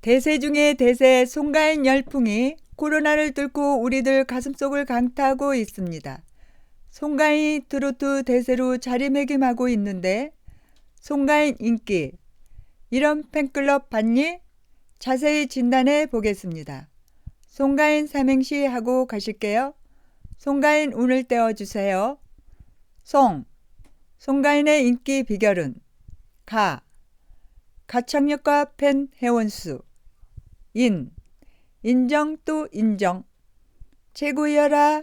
대세 중의 대세 송가인 열풍이 코로나를 뚫고 우리들 가슴속을 강타하고 있습니다. 송가인이 트로트 대세로 자리매김하고 있는데 송가인 인기 이런 팬클럽 봤니? 자세히 진단해 보겠습니다. 송가인 삼행시 하고 가실게요. 송가인 운을 떼어주세요. 송 송가인의 인기 비결은 가 가창력과 팬 회원수 인 인정 또 인정 최고여라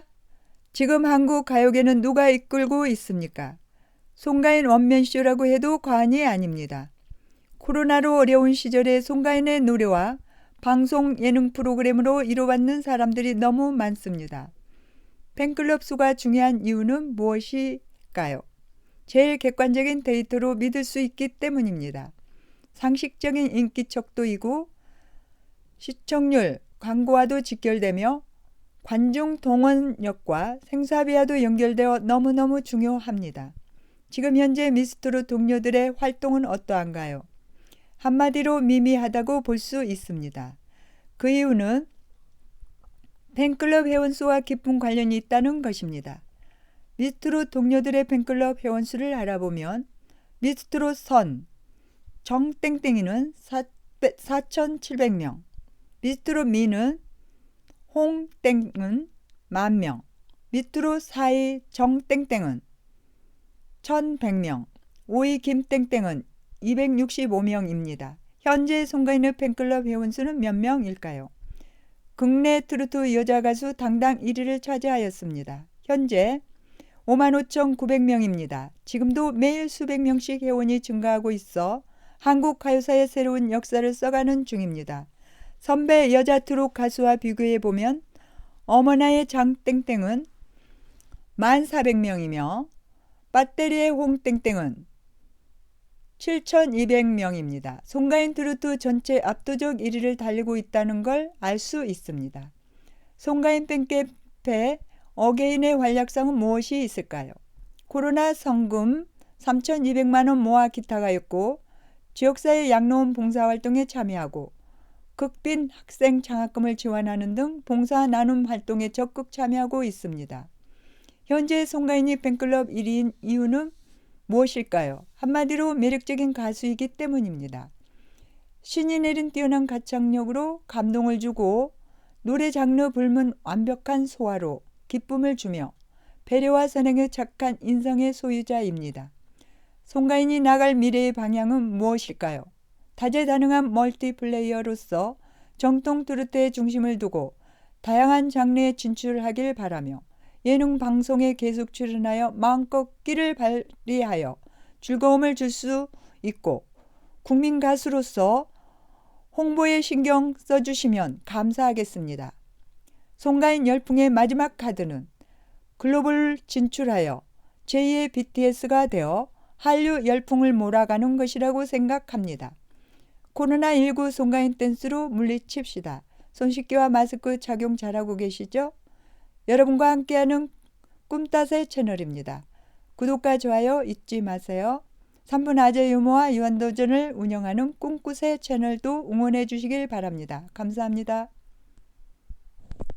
지금 한국 가요계는 누가 이끌고 있습니까? 송가인 원맨쇼라고 해도 과언이 아닙니다. 코로나로 어려운 시절에 송가인의 노래와 방송 예능 프로그램으로 이뤄받는 사람들이 너무 많습니다. 팬클럽 수가 중요한 이유는 무엇일까요? 제일 객관적인 데이터로 믿을 수 있기 때문입니다. 상식적인 인기 척도이고 시청률, 광고와도 직결되며 관중 동원력과 생사비와도 연결되어 너무너무 중요합니다. 지금 현재 미스트로 동료들의 활동은 어떠한가요? 한마디로 미미하다고 볼 수 있습니다. 그 이유는 팬클럽 회원수와 깊은 관련이 있다는 것입니다. 미스트로 동료들의 팬클럽 회원수를 알아보면 미스트로 선, 정땡땡이는 4,700명, 미스트로 미는 홍땡은 만명, 밑으로 사이 정땡땡은 1100명, 오이 김땡땡은 265명입니다. 현재 송가인의 팬클럽 회원수는 몇 명일까요? 국내 트로트 여자 가수 당당 1위를 차지하였습니다. 현재 55,900명입니다. 지금도 매일 수백 명씩 회원이 증가하고 있어 한국 가요사의 새로운 역사를 써가는 중입니다. 선배 여자 트롯 가수와 비교해 보면 어머나의 장땡땡은 1,400명이며 배터리의 홍땡땡은 7,200명입니다. 송가인 트로트 전체 압도적 1위를 달리고 있다는 걸 알 수 있습니다. 송가인 팬카페 어게인의 활약상은 무엇이 있을까요? 코로나 성금 3,200만 원 모아 기타가 있고 지역사회 양로원 봉사활동에 참여하고 극빈 학생 장학금을 지원하는 등 봉사 나눔 활동에 적극 참여하고 있습니다. 현재 송가인이 팬클럽 1위인 이유는 무엇일까요? 한마디로 매력적인 가수이기 때문입니다. 신이 내린 뛰어난 가창력으로 감동을 주고 노래 장르 불문 완벽한 소화로 기쁨을 주며 배려와 선행에 착한 인성의 소유자입니다. 송가인이 나갈 미래의 방향은 무엇일까요? 다재다능한 멀티플레이어로서 정통 트로트의 중심을 두고 다양한 장르에 진출하길 바라며 예능 방송에 계속 출연하여 마음껏 끼를 발휘하여 즐거움을 줄 수 있고 국민 가수로서 홍보에 신경 써주시면 감사하겠습니다. 송가인 열풍의 마지막 카드는 글로벌 진출하여 제2의 BTS가 되어 한류 열풍을 몰아가는 것이라고 생각합니다. 코로나19 송가인 댄스로 물리칩시다. 손 씻기와 마스크 착용 잘하고 계시죠? 여러분과 함께하는 꿈따세 채널입니다. 구독과 좋아요 잊지 마세요. 3분 아재 유머와 유한도전을 운영하는 꿈꾸세 채널도 응원해 주시길 바랍니다. 감사합니다.